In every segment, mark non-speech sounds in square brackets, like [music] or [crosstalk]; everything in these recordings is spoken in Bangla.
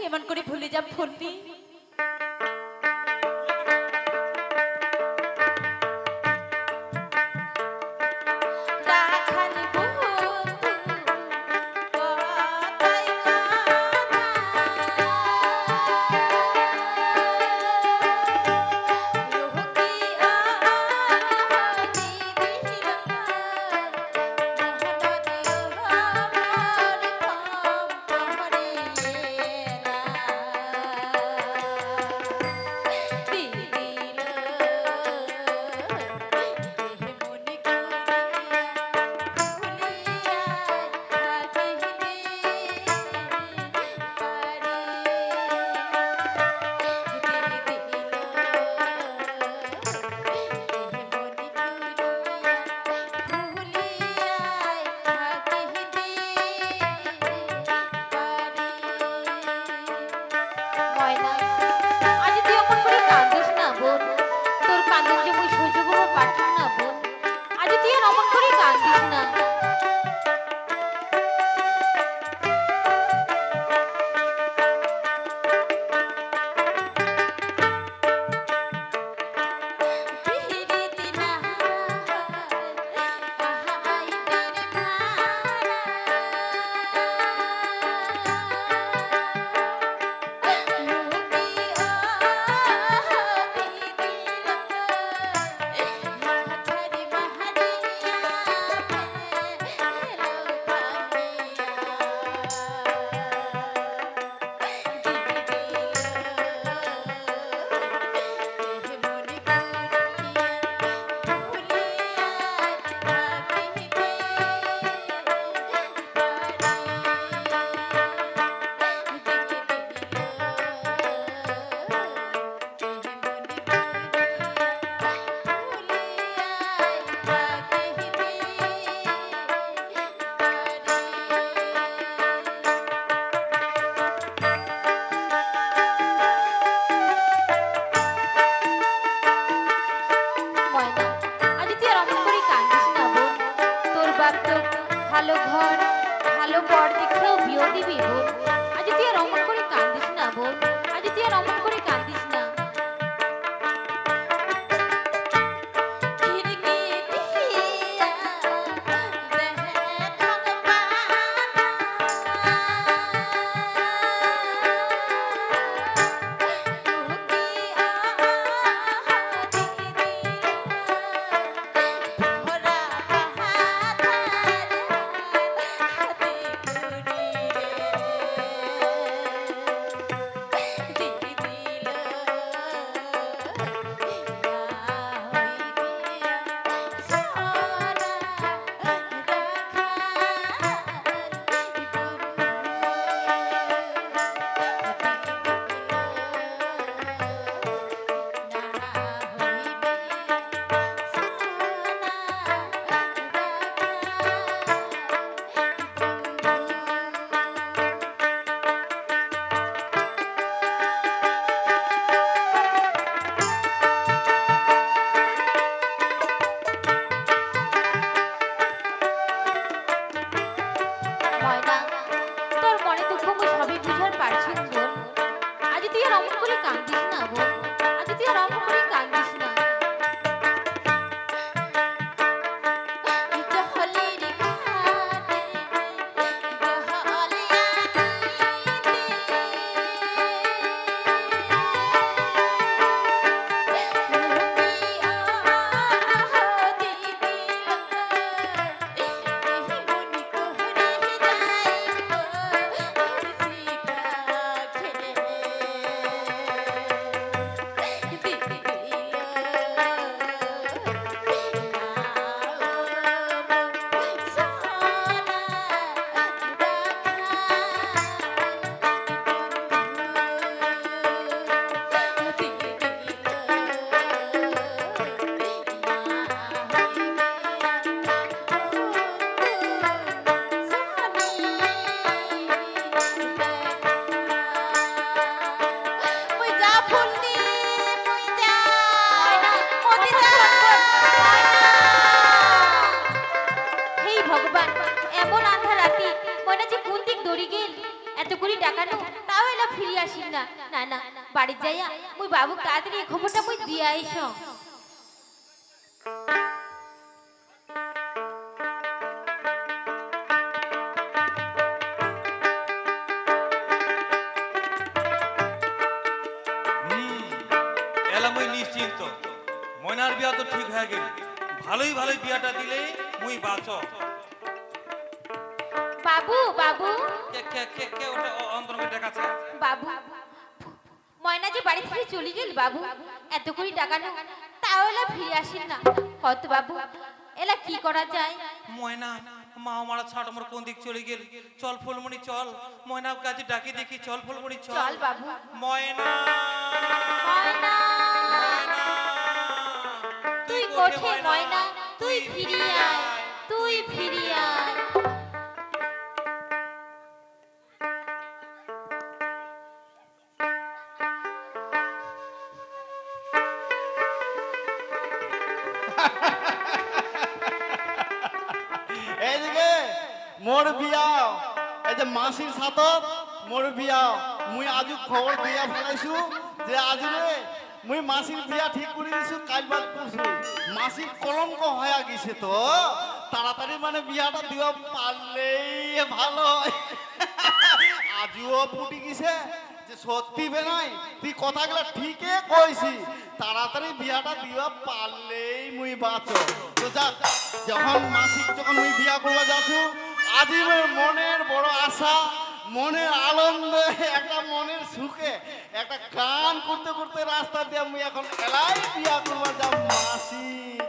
কেমন করে ভুলে যাব ফোনটি এলা মুই নিশ্চিন্ত। ময়নার বিয়া তো ঠিক হয়ে গেল। ভালোই ভালোই বিয়াটা দিলে মুই বাঁচ বাবু বাবু। কে কে কে কে ওটা অন্তর দেখাচ্ছে? বাবু ময়না যে বাড়ি থেকে চলে গেল বাবু। এত করে টাকা নো তাও এলা ফিরে আসিন না। কত বাবু এলা কি করা যায়? ময়না মা মারা ছাড় আমার কোন দিক চলে গেল? চল ফুলমণি চল। ময়না কাজে ডাকি দেখি চল ফুলমণি চল। চল বাবু। ময়না! ময়না, কোঠে ময়না তুই ফিরিয়ে তুই ফিরিয়ে [laughs] এইদিকে মোর বিয়াও। এই যে মাসির সাথত মোর বিয়াও। মুই আজু খবর দিয়া ফেলাইছু যে আজু রে মুই মাসির বিয়া ঠিক করে দিছু, কাল বাদ করছু মাসির কলঙ্ক হয়ে গেছে তো। তাড়াতাড়ি মানে বিয়াটা দিবা পারলেই ভালো আজুও ফুটি গেছে, যে সত্যি বেনাই তুই কথাগুলো ঠিকই কইছি। তাড়াতাড়ি বিয়াটা দিবা পারলেই মুই বাঁচো। তো যা, যখন মাসিক যখন মুই বিয়া করবা যাচ্ছু আজই মনের বড় আশা। মনের আনন্দে, একটা মনের সুখে, একটা গান করতে করতে রাস্তা দিয়ে আমি এখন এলাই বিয়া করবার যাব মাসিক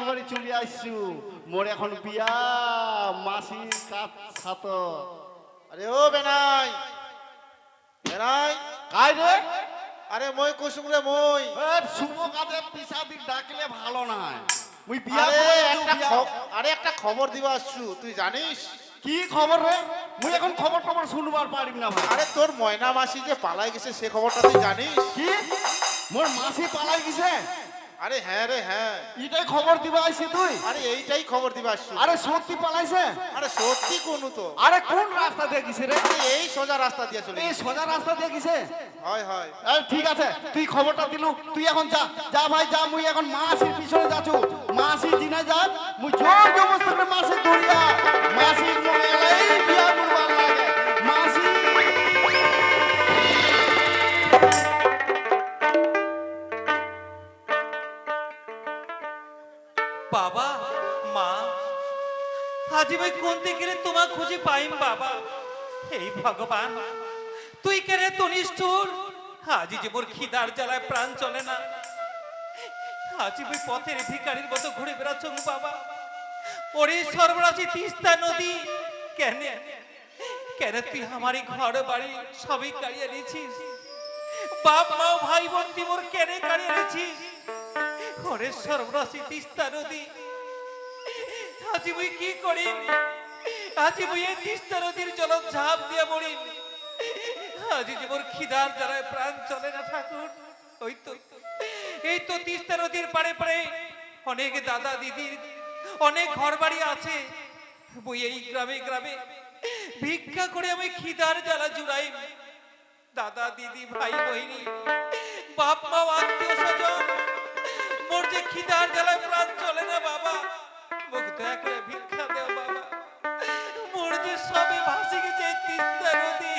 বাড়ি চলে আসছু। মোর এখন বিয়া মাসির কাত সাত আরে ও বেনাই বেনাই কাই রে? আরে মই কুসুম রে মই। শুভ কাজে পিছা দিক ডাকলে ভালো না মুই বিয়া করব, একটা বিয়া- আরে একটা খবর দিবা আসছু তুই জানিস? কি খবর রে? মুই এখন খবর টবর শুনবার পারিম না ভাই। আরে তোর ময়না মাসি যে পালাই গেছে সে খবরটা তুই জানিস? কি? মোর মাসি পালাই গেছে? আরে হ্যাঁ রে হ্যাঁ। এটাই খবর দিবা আইছি তুই? আরে এইটাই খবর দিবা আসছু। আরে সত্যি পালাইছে? আরে সত্যি কোন তো? আরে কোন রাস্তা দিয়ে গেছে রে? আরে এই সোজা রাস্তা দিয়ে চলে এই সোজা রাস্তা দিয়ে গেছে? হয় হয়। আরে ঠিক আছে তুই খবরটা দিলু। তুই এখন যা। যা ভাই যা মুই এখন মাসির পিছনে যাচ্ছু। মাসি জিনা যা মুই জোর জবস্ত করে মাসি দৌড়িয়া। মাসির মনে পাইম বাবা। এই ভগবান, তুই কেন তো নিষ্ঠুর? আজি যে মোর খিদার জ্বালায় প্রাণ চলে না। আজি ওই পথের ভিখারির মতো ঘুরে বেড়াচ্ছ বাবা। ওরে সর্বরাশি তিস্তা নদী, কেন? কেন তুই আমারই ঘর বাড়ি সবই কাড়িয়ে নিয়েছিস বাপ, মা ভাই বোন তুই মোর কেন কাড়িয়ে নিয়েছিস ওরে সর্বরাশি তিস্তা নদী, আজি মুই কি করি আজি এই তিস্তা নদীর ঝাঁপ দিয়ে আজি খিদার প্রাণ চলে না ঠাকুর, ওই তো, এই তো তিস্তা নদীর পাড়ে পাড়ে অনেক দাদা দিদির অনেক ঘর বাড়ি আছে। বই এই গ্রামে গ্রামে ভিক্ষা করে আমি খিদার জ্বালা জুড়াই। দাদা দিদি, ভাই বহিনী বাপ মা আত্মীয় স্বজন, মোর যে খিদার জ্বালায় প্রাণ চলে না বাবা, মুখ করে ভিক্ষা দেও বাবা মোর যে সবে ভাসি গেছে তিস্তা নদীর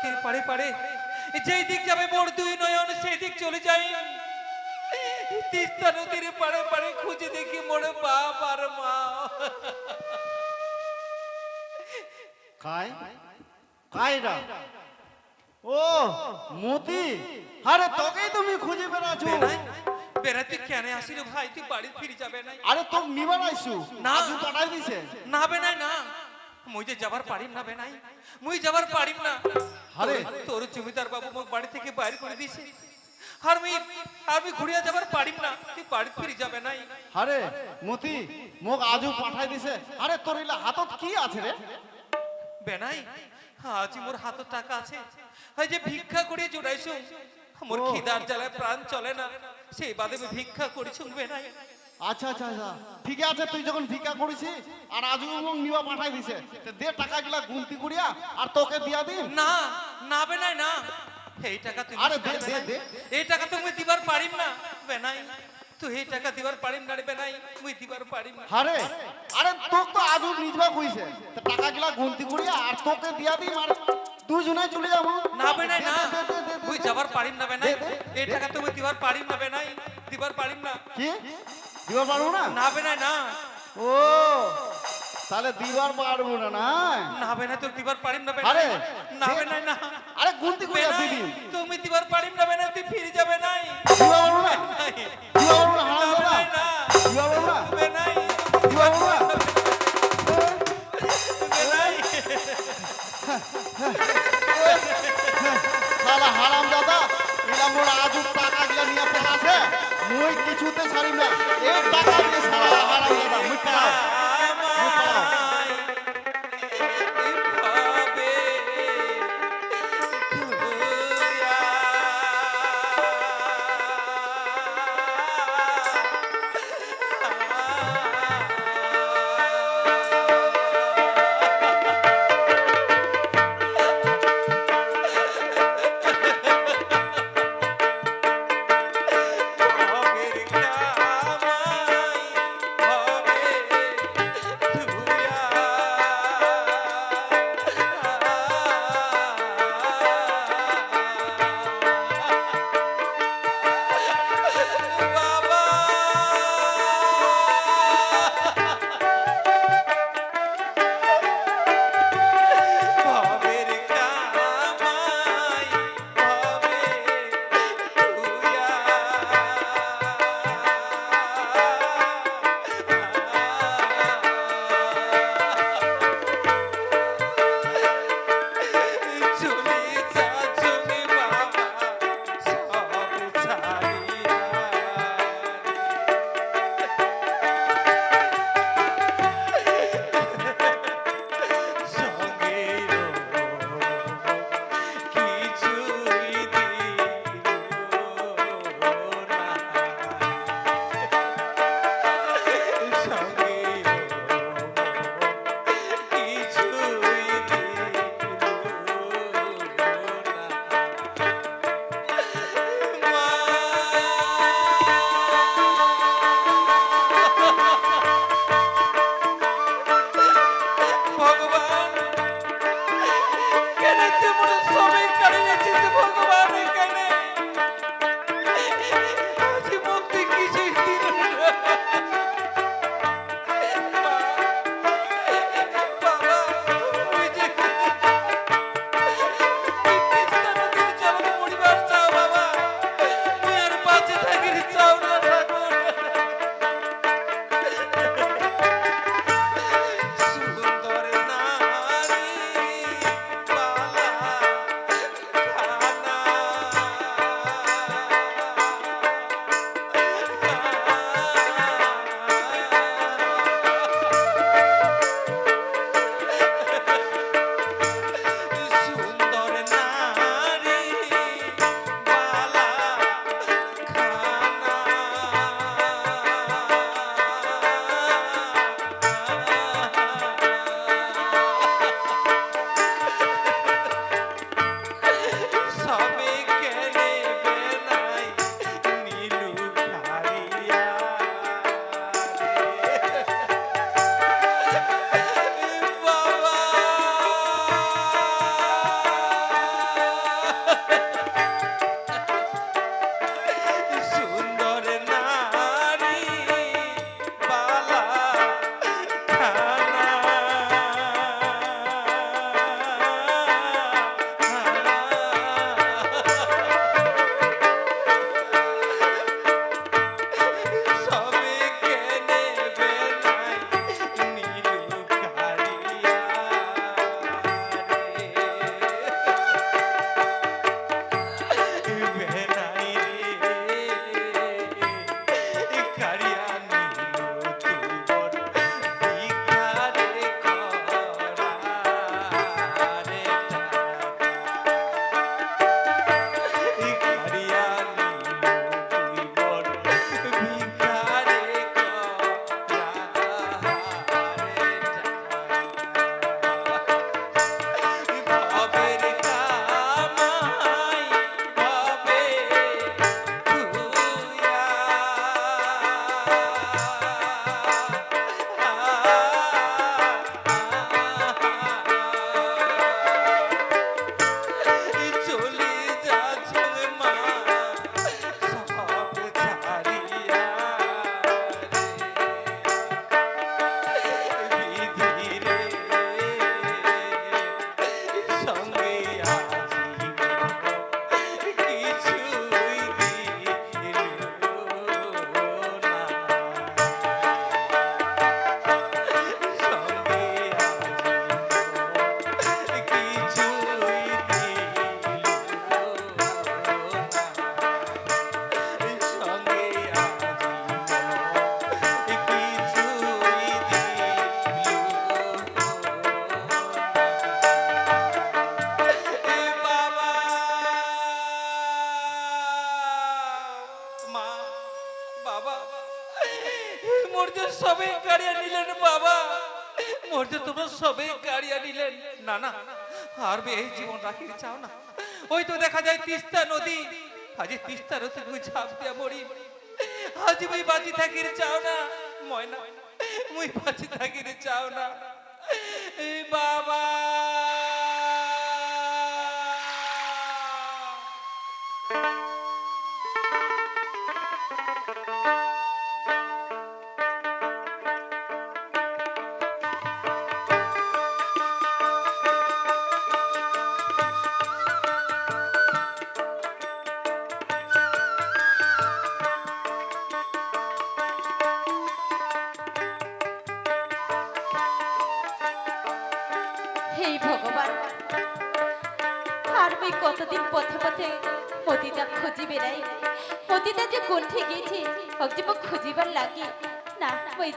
নদীর পাড়ে পাড়ে যেই দিক যাবে মোর দুই নয়ন সেই দিক চলে যাই। তিস্তা নদীর পাড়ে পাড়ে খুঁজে দেখি মোর বাপ আর মা কাইরা? ও মতি? আরে তোকেই তুমি খুঁজে বেড়াচ্ছ। তুই কেন আসিল ভাই? তুই বাড়ি ফিরে যাবে না আরে নিবার আইসু। না। পাঠাই দিছে। না না। মুই যে যাবার পারিম না বেনাই? মুই যাবার পারিম না। আরে। তোর জমিদার বাবু মোক বাড়ি থেকে বাইরে করে দিয়েছে আর মুই আর মুই ঘুরিয়া যাবার পারিম না। তুই বাড়ি ফিরে যাবে নাই। আরে মতি মোক আজু পাঠাই দিছে। আরে তোর ইলা হাতত কি আছে রে? বেনাই আজ মোর হাত টাকা আছে। এই যে ভিক্ষা করে জোড়াইছু মোর। খিদার জ্বালায় প্রাণ চলে না। সেই বাদে ভিক্ষা করেছু বেনাই। আচ্ছা আচ্ছা আচ্ছা। ঠিক আছে তুই যখন ভিক্ষা করেছিস আর আজু এবং নিবা পাঠাই দিছে তে দে টাকা গিলা গুনতি করিয়া আর তোকে দিয়া দিন। না না বেনাই না। এই টাকা তুই আরে দে দে দে। এই টাকা তো মুই দিবার পারিম না বেনাই। তুই এই টাকা দিবার পারিম না রে বেনাই মুই দিবার পারিম না। আরে আরে তোক তো আজু নিজবা কইছে। তে টাকা গিলা গুনতি করিয়া আর তোকে দিয়া দিম আর দুজনে চলে যাব। না বেনাই না। মুই যাবার পারিম না বেনাই। এই টাকা তো মুই দিবার পারিম না বেনাই দিবার পারিম না। কি? দিবার পারব না? নাবে না না। ও তাহলে দিবার পারব না না নাবে না তো দিবার পারিম না আরে, বেনাই না। না আরে গুনতি বেনাই দিবি। তুমি দিবার পারিম না বেনাই তুই ফিরে যাবে নাই দিবা পারব না? নাই, দিবা পারব না হারাম বেনাই না। দিবা পারব না? বেনাই। দিবা পারব না? বেনাই। শালা হারাম দাদা। ইলা মোর আজু টাকা গিলা নিয়ে পেলাছে মুই কিছুতে ছাড়ি না এই টাকা দিয়ে সারা হারাম দাদা মুই আর বে এই জীবন রাখির চাও না? ওই তো দেখা যায় তিস্তা নদী। আজ তিস্তা নদী তুমি ঝাঁপ দিয়া মরি। আজ মুই বাঁচি থাকির চাও না, ময়না। মুই বাঁচি থাকির চাও না। বাবা!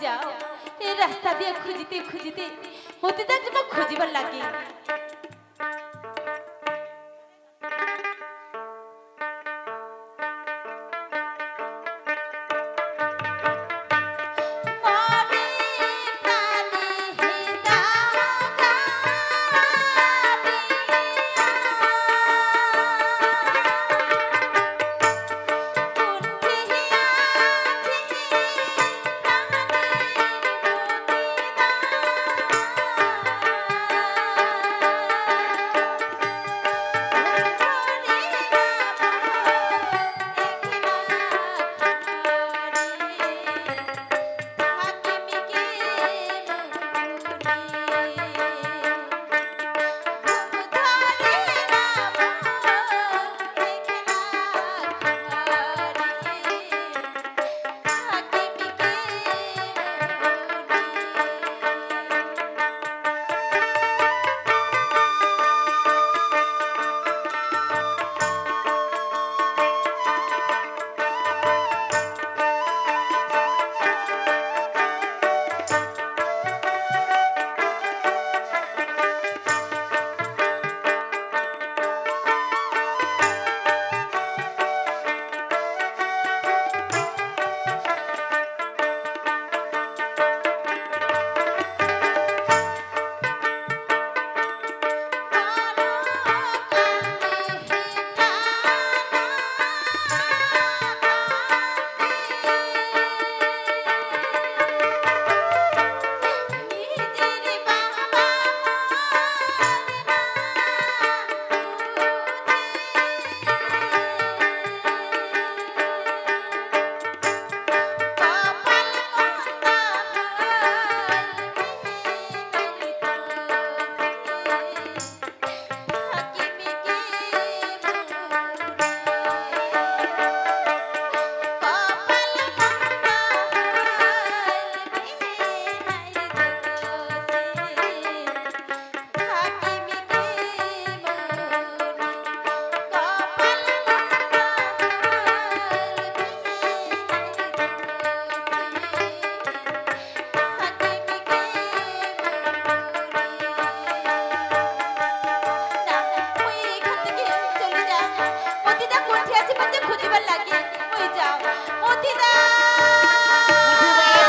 যাও এই রাস্তা দিয়ে খুঁজিতে খুঁজিতে মতিটা যে খুঁজিবার লাগে